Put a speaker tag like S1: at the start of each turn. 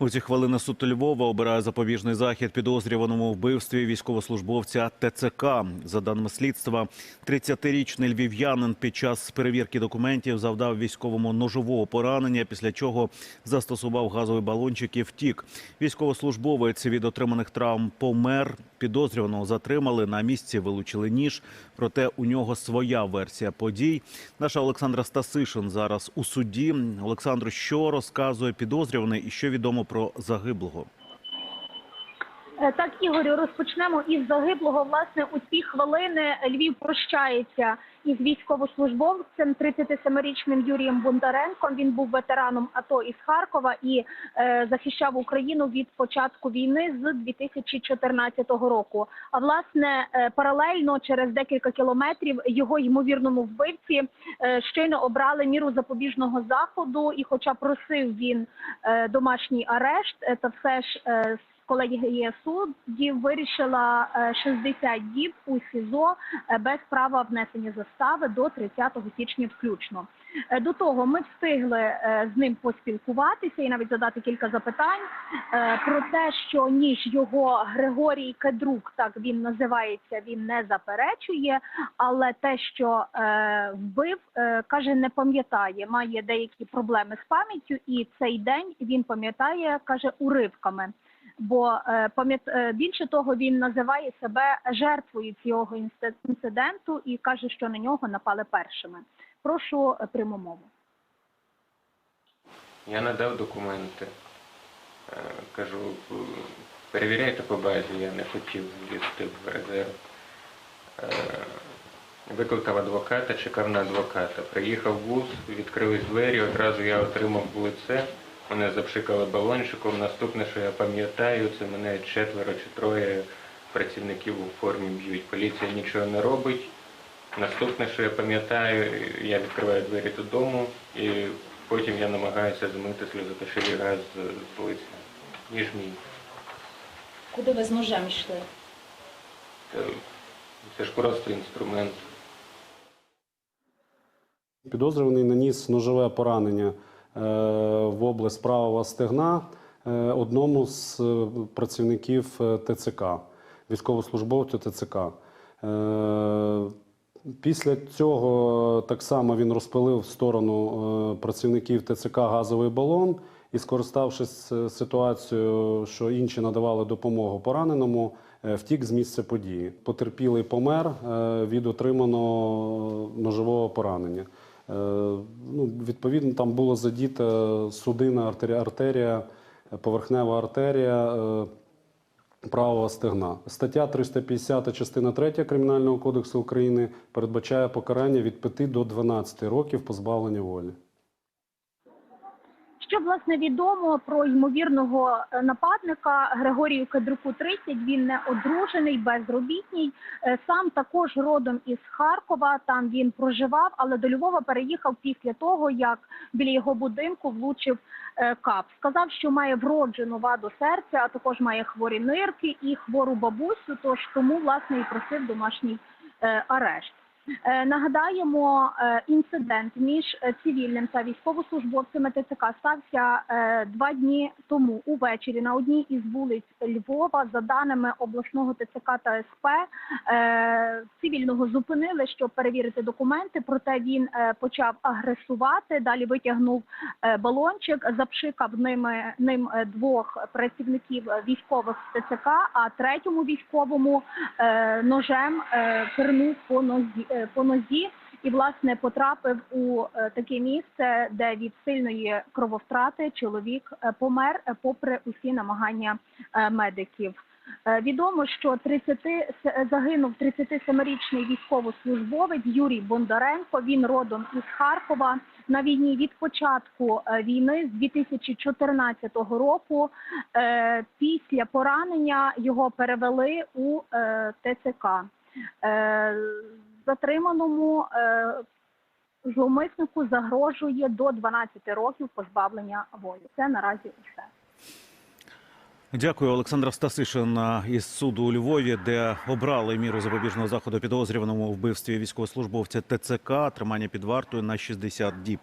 S1: У ці хвилини суд Львова обирає запобіжний захід підозрюваному вбивстві військовослужбовця ТЦК. За даними слідства, 30-річний львів'янин під час перевірки документів завдав військовому ножового поранення, після чого застосував газовий балончик і втік. Військовослужбовець від отриманих травм помер. Підозрюваного затримали на місці, вилучили ніж. Проте у нього своя версія подій. Наша Олександра Стасишин зараз у суді. Олександру, що розказує підозрюваний і що відомо про загиблого?
S2: Е, Так, Ігорю, розпочнемо із загиблого. Власне, у ці хвилини Львів прощається із військовослужбовцем 37-річним Юрієм Бондаренком. Він був ветераном АТО із Харкова і е, захищав Україну від початку війни з 2014 року. А власне, е, паралельно через декілька кілометрів його ймовірному вбивці е, щойно обрали міру запобіжного заходу. І, хоча просив він е, домашній арешт, е, та все ж е, колегія суддів вирішила е, 60 діб у СІЗО е, без права внесення застави до 30 січня включно. Е, До того ми встигли е, з ним поспілкуватися і навіть задати кілька запитань е, про те, що ніж його Григорій Кедрук, так він називається, він не заперечує, але те, що е, вбив, е, каже, не пам'ятає, має деякі проблеми з пам'яттю, і цей день він пам'ятає, каже, уривками. Бо е, е, більше того, він називає себе жертвою цього інци- інциденту і каже, що на нього напали першими. Прошу е, пряму мову.
S3: Я надав документи. Кажу, перевіряйте по базі, я не хотів лізти в резерв. Викликав адвоката, чекав на адвоката. Приїхав вуз, відкрились двері, одразу я отримав в лице. Мене запшикали балончиком. Наступне, що я пам'ятаю, це мене четверо чи троє працівників у формі б'ють. Поліція нічого не робить. Наступне, що я пам'ятаю, я відкриваю двері додому і потім я намагаюся змити сльозоточивий газ з, лиця. Ніж мій.
S4: Куди ви з ножем йшли?
S3: Це, це ж просто інструмент.
S5: Підозрюваний наніс ножове поранення в область правого стегна е, одному з е, працівників е, ТЦК, військовослужбовцю ТЦК. Е, Після цього так само він розпилив в сторону е, працівників ТЦК газовий балон і, скориставшись е, ситуацією, що інші надавали допомогу пораненому, е, втік з місця події. Потерпілий помер е, від отриманого ножового поранення. Е, Ну, відповідно, там було задіта артерія, артерія, поверхнева артерія е, правого стегна. Стаття 350 частина 3 Кримінального кодексу України передбачає покарання від 5 до 12 років позбавлення волі.
S2: Що власне відомо про ймовірного е, нападника Григорію Кедруку 30, Він не одружений, безробітній. Е, Сам також родом із Харкова. Там він проживав, але до Львова переїхав після того, як біля його будинку влучив е, кап. Сказав, що має вроджену ваду серця, а також має хворі нирки і хвору бабусю. Тож тому власне і просив домашній арешт. Е, Нагадаємо, е, інцидент між е, цивільним та військовослужбовцями ТЦК стався два дні тому увечері на одній із вулиць Львова. За даними обласного ТЦК та СП, цивільного зупинили, щоб перевірити документи. Проте він почав агресувати. Далі витягнув балончик, запшикав ними ним двох працівників військових ТЦК, а третьому військовому ножем пирнув по нозі по нозі і власне потрапив у е, таке місце, де від сильної крововтрати чоловік е, помер е, попри усі намагання е, медиків. Е, Відомо, що 30 загинув 37-річний військовослужбовець Юрій Бондаренко. Він родом із Харкова на війні від початку е, війни з 2014 року. Е, Після поранення його перевели у е, ТЦК. Затриманому е, зловмиснику загрожує до 12 років позбавлення волі. Це наразі усе.
S1: Дякую, Олександра Стасишина із суду у Львові, де обрали міру запобіжного заходу підозрюваному вбивстві військовослужбовця ТЦК, тримання під вартою на 60 діб.